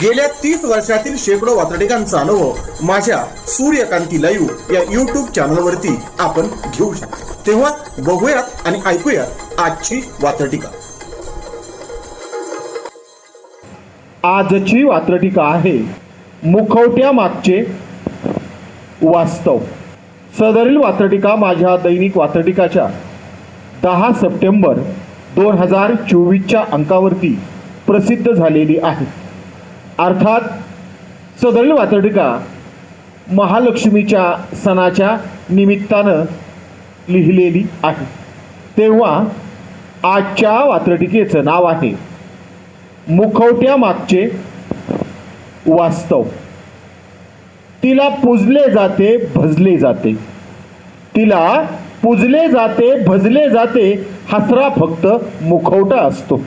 गेल्या तीस वर्षातील शेकडो वातडिकांचा अनुभव माझ्या सूर्यकांती लाईव्ह या युट्यूब चॅनलवरती आपण घेऊ शकतो. तेव्हा बघूयात आणि ऐकूयात आजची वातडिका आजची वात्रटिका आहे मुखवट्या मागचे वास्तव. सदरील वात्रटिका माझ्या दैनिक वात्रटिकाच्या दहा सप्टेंबर दोन हजार चोवीसच्या अंकावरती प्रसिद्ध झालेली आहे. अर्थात सदरील वातडिका महालक्ष्मीच्या सणाच्या निमित्तानं लिहिलेली आहे. तेव्हा आजच्या वात्रटिकेचं नाव आहे मुखवट्या मागचे वास्तव. तिला पूजले जाते भजले जाते. तिला पूजले जाते भजले जाते हसरा फक्त मुखवटा असतो.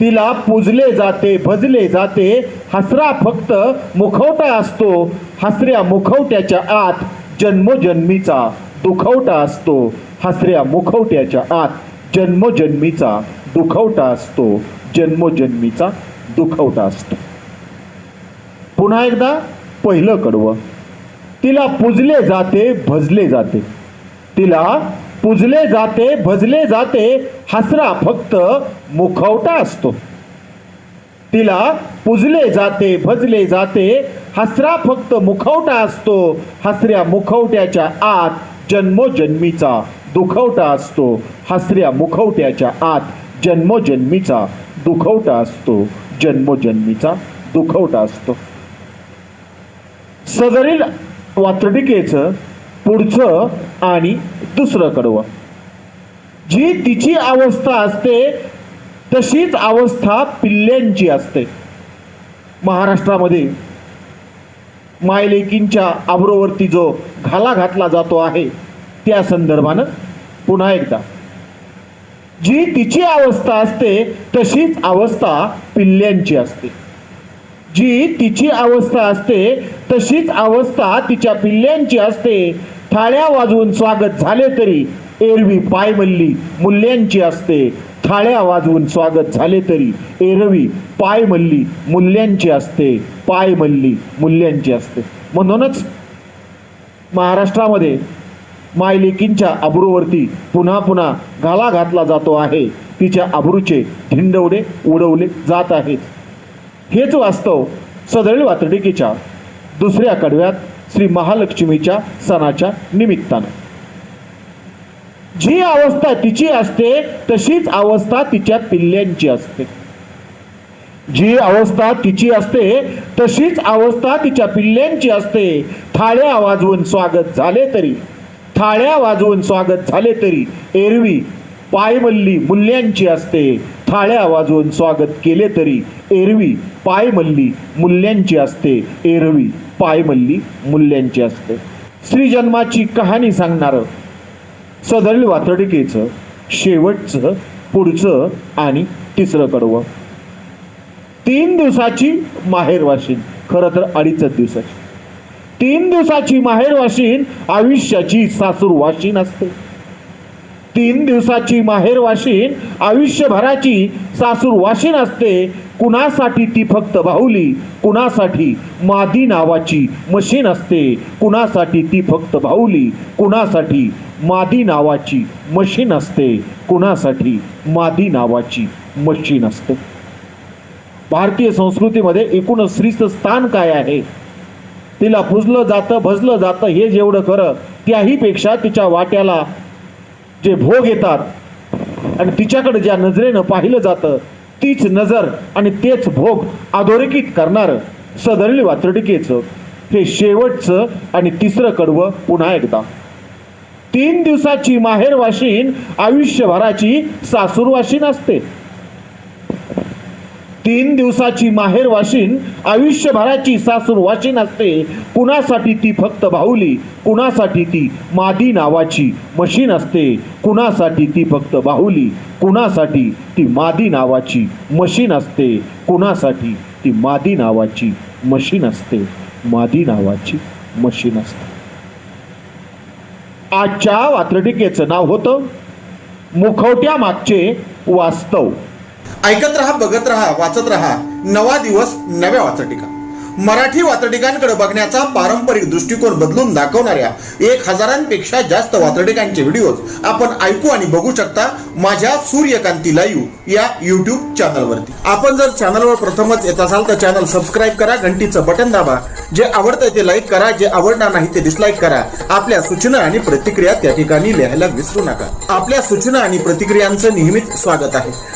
तिला पूजले जाते भजले जाते. हसरा फक्त मुखवटा असतो. हसऱ्या मुखवट्याच्या आत जन्मोजन्मीचा दुखवटा असतो. हसऱ्या मुखवट्याच्या आत जन्मोजन्मीचा दुखवटा असतो. जन्मोजन्मीचा दुखवटा असतो. पुन्हा एकदा पहिलं कडवं. तिला पूजले जाते भजले जाते. तिला पुजले जाते भजले जाते हसरा फक्त मुखवटा असतो. तिला पुजले जाते भजले जाते हसरा फक्त मुखवटा असतो. हसऱ्या मुखवट्याच्या आत जन्मोजन्मीचा दुखवटा असतो. हसऱ्या मुखवट्याच्या आत जन्मोजन्मीचा दुखवटा असतो. जन्मोजन्मीचा दुखवटा असतो. सदरील वात्रटिकेचं पुढचं आणि दुसरं कडवं जी तिची अवस्था असते तशीच अवस्था पिल्ल्यांची असते. महाराष्ट्रामध्ये मायलेकींच्या आबरोवरती जो घाला घातला जातो आहे त्या संदर्भानं पुन्हा एकदा. जी तिची अवस्था असते तशीच अवस्था पिल्ल्यांची असते. जी तिची अवस्था असते तशीच अवस्था तिच्या पिल्ल्यांची असते थाळ्या वाजवून स्वागत झाले तरी एरवी पायमल्ली मूल्यांची असते. थाळ्या वाजवून स्वागत झाले तरी एरवी पायमल्ली मूल्यांची असते. पायमल्ली मूल्यांची असते. म्हणूनच महाराष्ट्रामध्ये मायलेकींच्या अब्रूवरती पुन्हा पुन्हा घाला घातला जातो आहे. तिच्या अब्रूचे धिंडवडे उडवले जात आहेत. हेच वास्तव सदळी वातडिकेच्या दुसऱ्या कडव्यात श्री महालक्ष्मीच्या सणाच्या निमित्तानं. जी अवस्था तिची असते तशीच अवस्था तिच्या पिल्ल्यांची असते. जी अवस्था तिची असते तशीच अवस्था तिच्या पिल्ल्यांची असते. थाळ्या वाजवून स्वागत झाले तरी थाळ्या वाजवून स्वागत झाले तरी एरवी पायमल्ली मूल्यांची असते. थाळ्या वाजवून स्वागत केले तरी एरवी पायमल्ली मूल्यांची असते. एरवी पायमल्ली मूल्यांची असते. श्रीजन्माची कहाणी सांगणारं सदरील वातडिकेचं शेवटचं पुढचं आणि तिसरं कडवं तीन दिवसाची माहेरवाशीन खरं तर अडीचच दिवसाची. तीन दिवसाची माहेरवाशीन आयुष्याची सासूरवाशीन असते. तीन दिवसाची माहेरवाशीन आयुष्यभराची सासूरवाशीन असते. कुणासाठी ती फक्त बाहुली? कुणासाठी? मादी नावाची मशीन असते. कुणासाठी ती फक्त बाहुली? कुणासाठी? मादी नावाची मशीन असते. कुणासाठी? मादी नावाची मशीन असते. भारतीय संस्कृतीमध्ये एकूणच स्त्रीचं स्थान काय आहे? तिला पुजलं जातं भजलं जातं हे जेवढं खरं त्याहीपेक्षा तिच्या वाट्याला जे भोग येतात आणि तिच्याकडे ज्या नजरेनं पाहिलं जातं तीच नजर आणि तेच भोग अधोरेखित करणारं सदरील वात्रटिकेचं. हे शेवटचं आणि तिसरं कडवं पुन्हा एकदा. तीन दिवसाची माहेरवाशीन आयुष्यभराची सासूरवाशीन असते. तीन दिवसाची माहेर वाशिन आयुष्यभराची सासूर वाशिन असते. कुणासाठी ती फक्त बाहुली कुणासाठी ती मादी नावाची मशीन असते. कुणासाठी ती फक्त बाहुली कुणासाठी ती मादी नावाची मशीन असते. कुणासाठी ती मादी नावाची मशीन असते. मादी नावाची मशीन असते. आजच्या वात्रटिकेचं नाव होतं मुखवट्या मागचे वास्तव. ऐकत रहा बघत रहा वाचत रहा. नवा दिवस नव्या वाचटिका. मराठी वाचटिकांकडे बघण्याचा पारंपरिक दृष्टिकोन बदलून दाखवणाऱ्या एक हजारांपेक्षा जास्त वाचटिकांचे व्हिडिओज आपण ऐकू आणि बघू शकता माझ्या सूर्यकांती लाईव्ह या युट्यूब चॅनलवरती आपण जर चॅनलवर प्रथमच येत असाल तर चॅनल सबस्क्राईब करा घंटीचं बटन दाबा. जे आवडतंय ते लाईक करा जे आवडणार नाही ते डिसलाईक करा. आपल्या सूचना आणि प्रतिक्रिया त्या ठिकाणी लिहायला विसरू नका. आपल्या सूचना आणि प्रतिक्रियांचं नेहमीच स्वागत आहे.